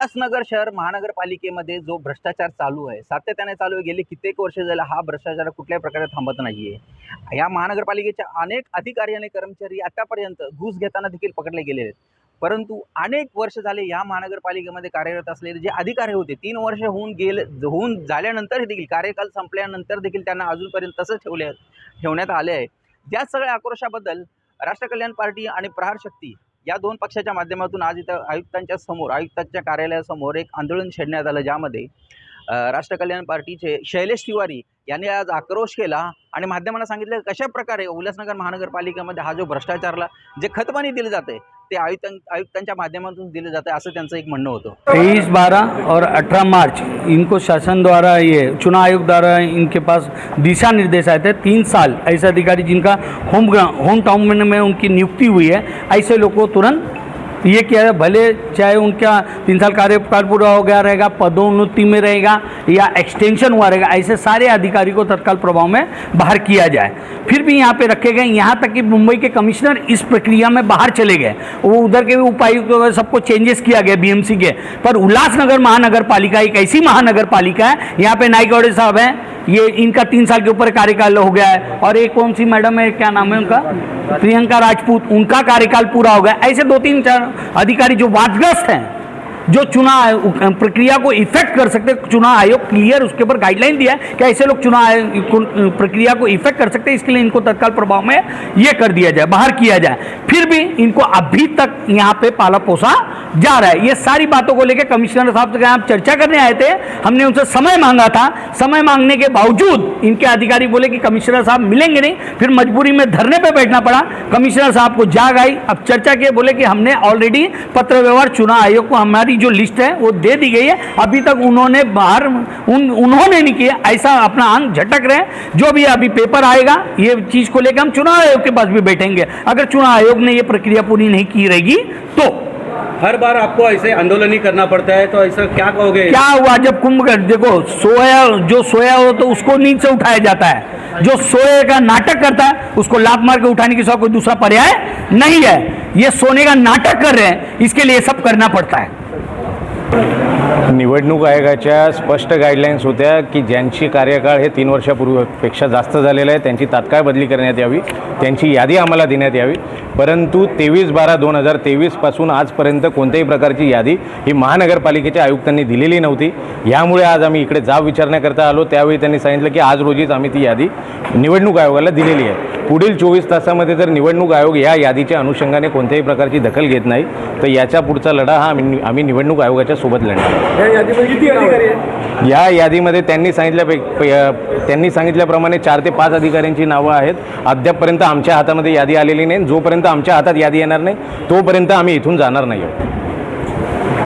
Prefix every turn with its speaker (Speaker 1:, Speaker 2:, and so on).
Speaker 1: उल्हासनगर शहर महानगरपालिकेमध्ये जो भ्रष्टाचार चालू आहे सातत्याने चालू आहे गेले कित्येक वर्ष झालं हा भ्रष्टाचार कुठल्याही प्रकारे थांबत नाही आहे या महानगरपालिकेच्या अनेक अधिकारी आणि कर्मचारी आतापर्यंत घूस घेताना देखील पकडले गेलेले आहेत. परंतु अनेक वर्ष झाले या महानगरपालिकेमध्ये कार्यरत असलेले जे अधिकारी होते तीन वर्ष होऊन गेले होऊन झाल्यानंतर देखील कार्यकाल संपल्यानंतर देखील त्यांना अजूनपर्यंत तसंच ठेवले ठेवण्यात आले आहे. या सगळ्या आक्रोशाबद्दल राष्ट्र कल्याण पार्टी आणि प्रहार शक्ती या दोन पक्षाच्या माध्यमातून आज इथं आयुक्तांच्या समोर आयुक्तांच्या कार्यालयासमोर एक आंदोलन छेडण्यात आलं ज्यामध्ये राष्ट्र कल्याण पार्टीचे शैलेश तिवारी यांनी आज आक्रोश केला आणि माध्यमांना सांगितलं कशा प्रकारे उल्हासनगर महानगरपालिकेमध्ये हा जो भ्रष्टाचारला जे खतपाणी दिलं जाते ते आयुक्त आयुक्तांच्या माध्यमातून दिलं जातं असं त्यांचं एक म्हणणं होतं.
Speaker 2: तेईस बारह और अठारह मार्च इनको शासन द्वारा ये चुनाव आयोग द्वारा इनके पास दिशा निर्देश आए थे तीन साल ऐसे अधिकारी जिनका होम ग्राउंड होम टाउन में में उनकी नियुक्ति हुई है ऐसे लोग को तुरंत ये किया है? भले चाहे उनका तीन साल कार्यकाल पूरा हो गया, रहेगा, पदोन्नति में रहेगा या एक्सटेंशन हुआ रहेगा, ऐसे सारे अधिकारी को तत्काल प्रभाव में बाहर किया जाए। फिर भी यहाँ पे रखे गए, यहाँ तक कि मुंबई के कमिश्नर इस प्रक्रिया में बाहर चले गए। वो उधर के भी उपायुक्त वगैरह सबको चेंजेस किया गया बीएमसी के। पर उल्लासनगर महानगर पालिका एक ऐसी महानगर पालिका है, यहाँ पे नाइकौड़े साहब हैं। ये इनका तीन साल के ऊपर कार्यकाल हो गया है। और एक कौन सी मैडम है, क्या नाम है उनका? प्रियंका राजपूत उनका कार्यकाल पूरा हो गया। ऐसे दो तीन चार अधिकारी जो वादग्रस्त हैं जो चुनाव प्रक्रिया को इफ़ेक्ट कर सकते, चुनाव आयोग क्लियर उसके ऊपर गाइडलाइन दिया है कि ऐसे लोग चुनाव प्रक्रिया को इफ़ेक्ट कर सकते इसके लिए इनको तत्काल प्रभाव में ये कर दिया जाए, बाहर किया जाए। फिर भी इनको अभी तक यहाँ पे पाला पोसा जा रहा है। ये सारी बातों को लेकर कमिश्नर साहब से आप चर्चा करने आए थे, हमने उनसे समय मांगा था। समय मांगने के बावजूद इनके अधिकारी बोले कि कमिश्नर साहब मिलेंगे नहीं। फिर मजबूरी में धरने पे बैठना पड़ा। कमिश्नर साहब को जाग आई। अब चर्चा किए बोले कि हमने ऑलरेडी पत्र व्यवहार चुनाव आयोग को हमारी जो लिस्ट है, वो दे दी गई है। अभी तक उन्होंने बाहर, उन, उन्होंने नहीं किया, ऐसा अपना अंग झटक रहे हैं। जो भी अभी पेपर आएगा, ये चीज़ को लेकर हम चुनाव आयोग के पास भी बैठेंगे। अगर चुनाव आयोग ने ये प्रक्रिया पूरी नहीं की रहेगी तो
Speaker 3: हर बार आपको ऐसे आंदोलन ही करना पड़ता है तो ऐसा क्या कहोगे?
Speaker 2: क्या हुआ जब कुंभगढ़ देखो, सोया, जो सोया हो तो उसको नींद से उठाया जाता है। जो सोए का नाटक करता है, उसको लात मार के उठाने के सिवा कोई दूसरा पर्याय नहीं है। ये सोने का नाटक कर रहे हैं, इसके लिए सब करना पड़ता है।
Speaker 4: निवडणूक आयोगाच्या स्पष्ट गाईडलाईन्स होत्या की ज्यांची कार्यकाळ हे तीन वर्षापूर्वीपेक्षा जास्त झालेलं आहे त्यांची तात्काळ बदली करण्यात यावी त्यांची यादी आम्हाला देण्यात यावी. परंतु तेवीस बारा दोन हजार तेवीसपासून आजपर्यंत कोणत्याही प्रकारची यादी ही महानगरपालिकेच्या आयुक्तांनी दिलेली नव्हती. यामुळे आज आम्ही इकडे जाब विचारण्याकरता आलो. त्यावेळी त्यांनी सांगितलं की आज रोजीच आम्ही ती यादी निवडणूक आयोगाला दिलेली आहे. पुढील चोवीस तासामध्ये जर निवडणूक आयोग या यादीच्या अनुषंगाने कोणत्याही प्रकारची दखल घेत नाही तर याच्या पुढचा लढा हा आम्ही आम्ही निवडणूक आयोगाच्या सोबत लढणार. या यादीमध्ये त्यांनी सांगितल्या त्यांनी सांगितल्याप्रमाणे चार ते पाच अधिकाऱ्यांची नावं आहेत. अद्यापपर्यंत आमच्या हातामध्ये यादी आलेली नाही. जोपर्यंत आमच्या हातात यादी येणार नाही तोपर्यंत आम्ही इथून जाणार नाही